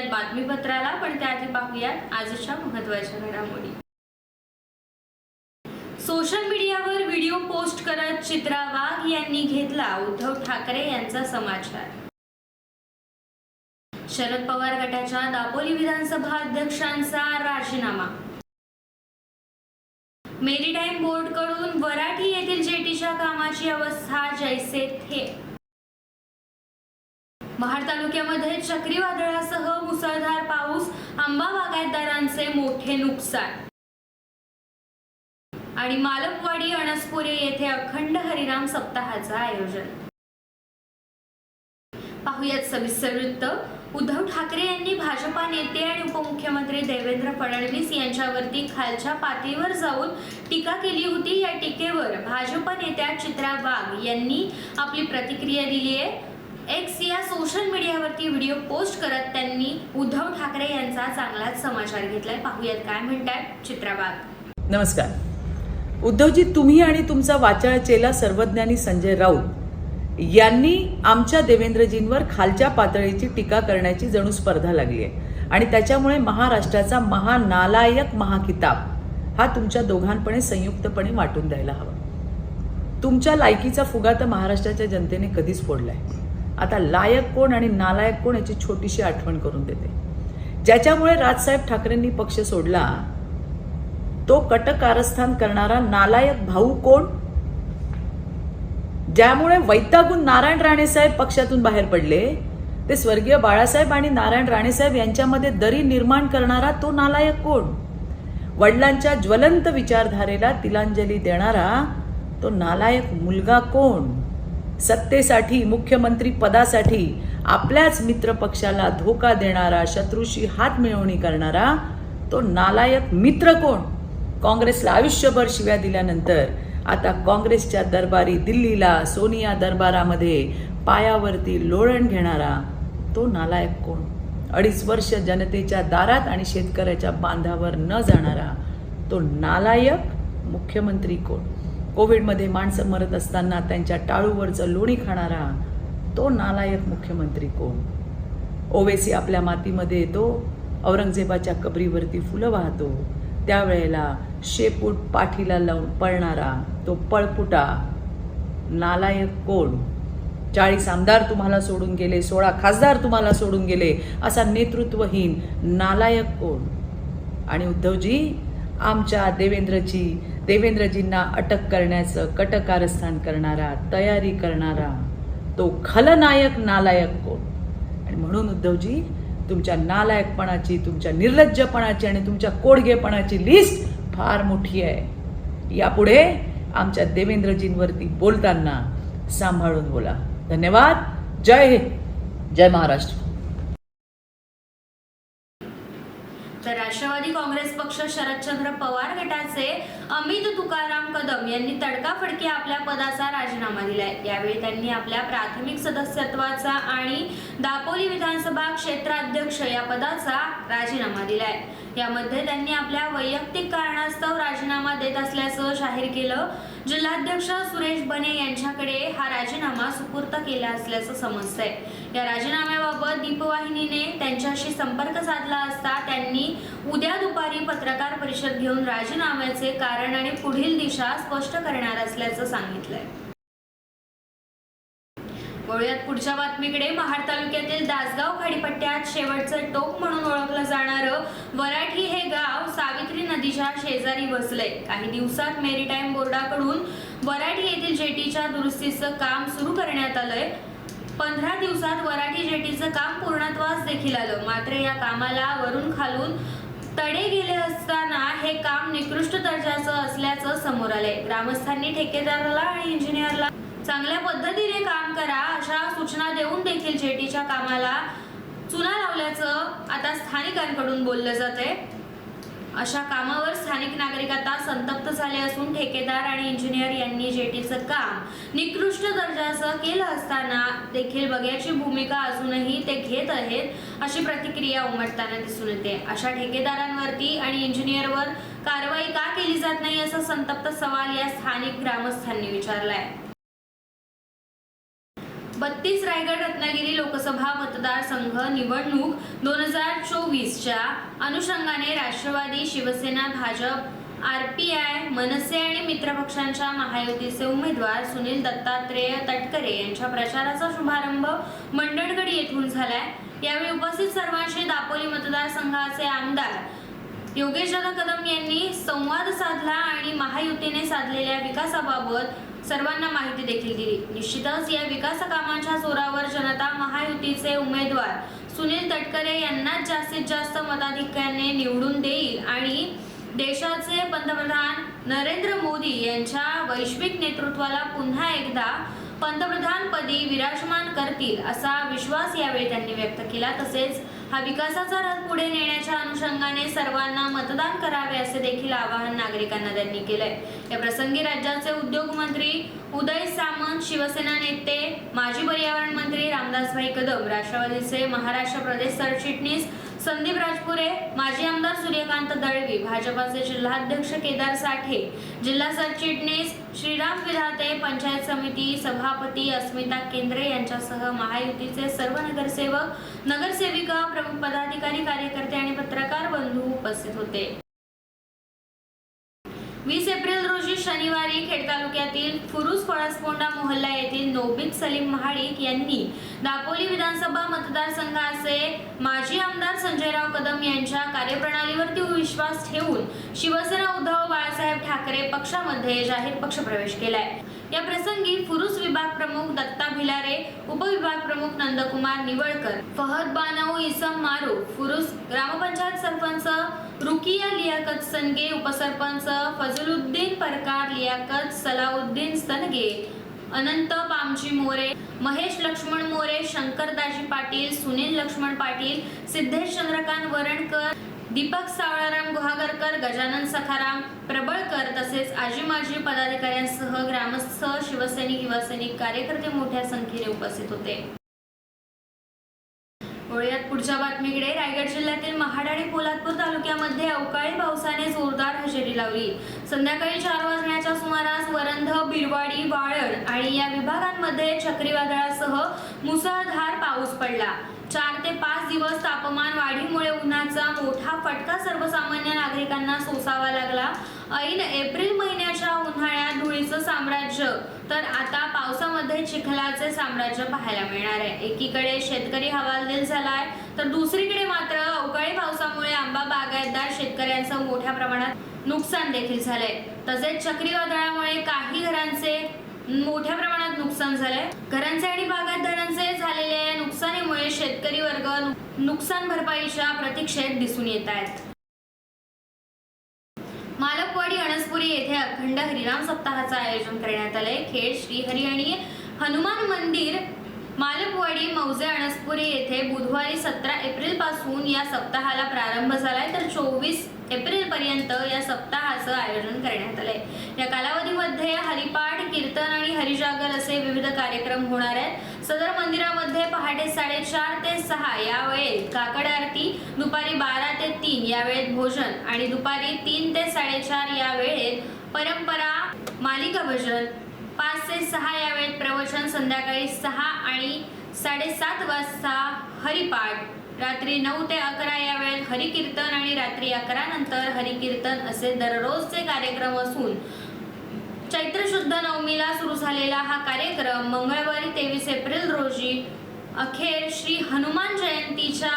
सुरुवात बातमीपत्राला पण त्याआधी पाहूयात आजच्या महत्त्वाच्या घडामोडी. सोशल मीडियावर व्हिडिओ पोस्ट करत चित्रा वाघ यांनी घेतला उद्धव ठाकरे यांचा समाचार. शरद पवार गटाच्या दापोली विधानसभा अध्यक्षांचा राजीनामा. मेरीटाईम बोर्डकडून वराठी येथील जेटीच्या कामाची अवस्था जैसे थे. महाड तालुक्यामध्ये चक्रीवादळासह मुसळधार पाऊस आंबा बागायतदारांचे मोठे नुकसान. आणि मालकवाडी अणसपुरे येथे अखंड हरिनाम सप्ताहाचं आयोजन. पाहुयात सविस्तर वृत्त. उद्धव ठाकरे यांनी भाजपा नेते आणि उपमुख्यमंत्री देवेंद्र फडणवीस यांच्यावरती खालच्या पातळीवर जाऊन टीका केली होती. या टीकेवर भाजपा नेत्या चित्रा वाघ यांनी आपली प्रतिक्रिया दिली आहे. एक्स या सोशल मीडियावरती व्हिडिओ पोस्ट करत त्यांनी उद्धव ठाकरे यांचा चांगलाच समाचार घेतलाय. पाहूयात काय म्हणतात चित्रा नमस्कार. उद्धवजी तुम्ही आणि तुमचा वाचाळ चेला सर्वज्ञानी संजय राऊत यांनी आमच्या देवेंद्रजींवर खालच्या पातळीची टीका करण्याची जणू स्पर्धा लागली आहे. आणि त्याच्यामुळे महाराष्ट्राचा महानालायक महाकिताब हा तुमच्या दोघांपणे संयुक्तपणे वाटून द्यायला हवा. तुमच्या लायकीचा फुगा तर महाराष्ट्राच्या जनतेने कधीच फोडलाय. आता लायक कोण आणि नालायक कोण याची छोटीशी आठवण करून देते. ज्याच्यामुळे राजसाहेब ठाकरेंनी पक्ष सोडला तो कटकारस्थान करणारा नालायक भाऊ कोण? ज्यामुळे वैतागून नारायण राणेसाहेब पक्षातून बाहेर पडले ते स्वर्गीय बाळासाहेब आणि नारायण राणेसाहेब यांच्यामध्ये दरी निर्माण करणारा तो नालायक कोण? वडिलांच्या ज्वलंत विचारधारेला तिलांजली देणारा तो नालायक मुलगा कोण? सत्तेसाठी मुख्यमंत्री पदासाठी आपल्याच मित्रपक्षाला धोका देणारा शत्रूशी हात मिळवणी करणारा तो नालायक मित्र कोण? काँग्रेसला आयुष्यभर शिव्या दिल्यानंतर आता काँग्रेसच्या दरबारी दिल्लीला सोनिया दरबारामध्ये पायावरती लोळण घेणारा तो नालायक कोण? अडीच वर्ष जनतेच्या दारात आणि शेतकऱ्याच्या बांधावर न जाणारा तो नालायक मुख्यमंत्री कोण? कोविडमध्ये माणसं मरत असताना त्यांच्या टाळूवरचं लोणी खाणारा तो नालायक मुख्यमंत्री कोण? ओवेसी आपल्या मातीमध्ये येतो औरंगजेबाच्या कबरीवरती फुलं वाहतो. त्यावेळेला शेपूट पाठीला लावून पळणारा तो पळपुटा नालायक कोण? चाळीस आमदार तुम्हाला सोडून गेले सोळा खासदार तुम्हाला सोडून गेले असा नेतृत्वहीन नालायक कोण? आणि उद्धवजी आमच्या देवेंद्रची देवेंद्रजींना अटक करण्याचं कटकारस्थान करणारा तयारी करणारा तो खलनायक नालायक कोण? आणि म्हणून उद्धवजी तुमच्या नालायकपणाची तुमच्या निर्लज्जपणाची आणि तुमच्या कोडगेपणाची लिस्ट फार मोठी आहे. यापुढे आमच्या देवेंद्रजींवरती बोलताना सांभाळून बोला. धन्यवाद. जय हिंद. जय महाराष्ट्र. तर राष्ट्रवादी काँग्रेस पक्ष शरदचंद्र पवार गटाचे अमित तुकाराम कदम यांनी तडकाफडकी आपल्या पदाचा राजीनामा दिलाय. यावेळी त्यांनी आपल्या प्राथमिक सदस्यत्वाचा आणि दापोली विधानसभा क्षेत्राध्यक्ष या पदाचा राजीनामा दिलाय. यामध्ये त्यांनी आपल्या वैयक्तिक कारणास्तव राजीनामा देत असल्याचं जाहीर केलं. जिल्हाध्यक्ष सुरेश बने यांच्याकडे हा राजीनामा सुपूर्त केला असल्याचं समजतंय. या राजीनाम्याबाबत दीपवाहिनीने त्यांच्याशी संपर्क साधला असता त्यांनी उद्या दुपारी पत्रकार परिषद घेऊन राजीनाम्याचे कारण आणि पुढील दिशा स्पष्ट करणार असल्याचं सांगितलंय. वळूयात पुढच्या बातमीकडे. महाड तालुक्यातील दासगाव खाडीपट्ट्यात शेवटचं टोक म्हणून ओळखलं जाणारं वराठी हे गाव सावित्री नदीच्या शेजारी वसलंय. काही दिवसात मेरीटाईम बोर्डाकडून वराठी येथील जेटीच्या दुरुस्तीचं काम सुरू करण्यात आलंय. पंधरा दिवसात वराठी जेटीचं काम पूर्णत्वास देखील आलं. मात्र या कामाला वरून खालून तडे गेले असताना हे काम निकृष्ट दर्जाचं असल्याचं समोर आलंय. ग्रामस्थांनी ठेकेदाराला आणि इंजिनियरला चांगल्या पद्धतीने काम करा अशा सूचना देऊन देखील जेटीच्या कामाला चुना लावल्याचं आता स्थानिकांकडून बोललं जात आहे अशा कामावर स्थानिक नागरिक आता संतप्त झाले असून ठेकेदार आणि इंजिनियर यांनी जेटीचं काम निकृष्ट दर्जाचं केलं असताना देखील बघ्याची भूमिका अजूनही ते घेत आहेत अशी प्रतिक्रिया उमटताना दिसून येते. अशा ठेकेदारांवरती आणि इंजिनियरवर कारवाई का केली जात नाही असा संतप्त सवाल या स्थानिक ग्रामस्थांनी विचारलाय. बत्तीस रायगड रत्नागिरी लोकसभा मतदारसंघ निवडणूक दोन हजार चोवीसच्या अनुषंगाने Rashtrawadi Shivsena Bhajap R P I Manase आणि मित्रपक्षांच्या महायुतीचे उमेदवार सुनील दत्तात्रेय तटकरे यांच्या प्रचाराचा शुभारंभ मंडणगड येथून झालाय. यावेळी उपस्थित सर्वांशी दापोली मतदारसंघाचे आमदार योगेशदादा कदम यांनी संवाद साधला आणि महायुतीने साधलेल्या विकासाबाबत सर्वांना माहिती देखील दिली. निश्चितच या विकास कामांच्या जोरावर जनता महायुतीचे उमेदवार सुनील तटकरे यांनाच जास्तीत जास्त मताधिक्याने निवडून देईल आणि देशाचे पंतप्रधान नरेंद्र मोदी यांच्या वैश्विक नेतृत्वाला पुन्हा एकदा पंतप्रधानपदी विराजमान करतील असा विश्वास यावेळी त्यांनी व्यक्त केला. तसेच हा विकासाचा रथ पुढे नेण्याच्या अनुषंगाने सर्वांना मतदान करावे असे देखील आवाहन नागरिकांना त्यांनी केलंय. या प्रसंगी राज्याचे उद्योग मंत्री उदय सामंत शिवसेना नेते माजी पर्यावरण मंत्री रामदासभाई कदम राष्ट्रवादीचे महाराष्ट्र प्रदेश सरचिटणीस संदीप राजपुरे माजी आमदार सूर्यकांत दळवी भाजपाचे जिल्हाध्यक्ष केदार साठे जिल्हा सरचिटणीस श्रीराम विधाते पंचायत समिती सभापती अस्मिता केंद्रे यांच्यासह महायुतीचे सर्व नगरसेवक नगरसेविका प्रमुख पदाधिकारी कार्यकर्ते आणि पत्रकार बंधू उपस्थित होते. वीस एप्रिल रोजी शनिवारी खेड तालुक्यातील फुरुस पळसपोंडा मोहल्ला येथील नोबित सलीम महाडिक यांनी दापोली विधानसभा मतदारसंघाचे माजी आमदार संजयराव कदम यांच्या कार्यप्रणालीवरती विश्वास ठेवून शिवसेना उद्धव बाळासाहेब ठाकरे पक्षामध्ये जाहीर पक्षप्रवेश केलाय. या प्रसंगी फुरुस विभाग प्रमुख दत्ता भिलारे उपविभाग प्रमुख नंदकुमार निवळकर फहद बानाऊ इसम मारू फुरुस ग्रामपंचायत सरपंच रुकिया लियाकत सनगे उपसरपंच फजलुद्दीन परकार लियाकत सलाउद्दीन सनगे अनंत पामजी मोरे महेश लक्ष्मण मोरे शंकरदाजी पाटील सुनील लक्ष्मण पाटील सिद्धेश चंद्रकांत वरणकर दीपक सावळाराम गुहागरकर गजानन सखाराम प्रबळकर तसेच आजी माजी पदाधिकाऱ्यांसह ग्रामस्थ शिवसैनिक युवासैनिक कार्यकर्ते मोठ्या संख्येने उपस्थित होते. वळूयात पुढच्या बातमीकडे. रायगड जिल्ह्यातील महाड आणि पोलादपूर तालुक्यामध्ये अवकाळी पावसाने जोरदार हजेरी लावली. संध्याकाळी चार वाजण्याच्या सुमारास वरंध बिरवाडी वाळण आणि या विभागांमध्ये चक्रीवादळासह मुसळधार पडला. चार ते पाच दिवस तापमान वाढीमुळे उन्हाचा मोठा फटका सर्वसामान्य नागरिकांना सोसावा लागला. ऐन एप्रिल महिन्याच्या उन्हाळ्यात धुळीचं साम्राज्य तर आता पावसामध्ये चिखलाचे साम्राज्य पाहायला मिळणार आहे. एकीकडे शेतकरी हवालदिल झालाय तर दुसरीकडे मात्र अवकाळी पावसामुळे आंबा बागायतदार शेतकऱ्यांचं मोठ्या प्रमाणात नुकसान देखील झालंय. तसेच चक्रीवादळामुळे काही घरांचे मोठ्या प्रमाणात नुकसान झालंय. घरांचे आणि बागायतदारांचे झालेल्या या नुकसानीमुळे शेतकरी वर्ग नुकसान भरपाईच्या प्रतीक्षेत दिसून येत आहेत. मालकवाडी अणसपुरी येथे अखंड हरिनाम सप्ताहाचं आयोजन करण्यात आलंय. खेड श्रीहरी आणि हनुमान मंदिर मालकवाडी मौजे अणसपुरी येथे बुधवारी सतरा एप्रिलपासून या सप्ताहाला प्रारंभ झालाय. तर चोवीस एप्रिल पर्यंत या सप्ताहाचं आयोजन करण्यात आलंय. या कालावधीमध्ये हरिपाठ कीर्तन आणि हरिजागर असे विविध कार्यक्रम होणार आहेत. सदर मंदिरामध्ये पहाटे साडेचार ते सहा या वेळेत काकड आरती दुपारी बारा ते तीन या वेळेत भोजन आणि दुपारी तीन ते साडेचार या वेळेत परंपरा मालिका भजन पाच ते सहा या वेळेत प्रवचन संध्याकाळी सहा आणि साडेसात वाजता हरिपाठ रात्री नऊ ते अकरा या वेळेत हरिकीर्तन आणि रात्री अकरा नंतर हरिकीर्तन असे दररोजचे कार्यक्रम असून चैत्र शुद्ध नवमीला सुरू झालेला हा कार्यक्रम मंगळवारी तेवीस एप्रिल रोजी अखेर श्री हनुमान जयंतीच्या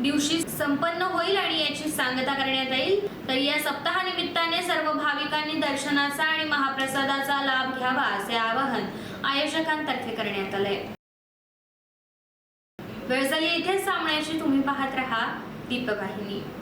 दिवशी संपन्न होईल आणि याची सांगता करण्यात येईल. तर या सप्ताहानिमित्ताने सर्व भाविकांनी दर्शनाचा आणि महाप्रसादाचा लाभ घ्यावा असे आवाहन आयोजकांतर्फे करण्यात आलंय. वेळ झाली इथेच सामण्याची तुम्ही पाहत राहा दीपवाहिनी.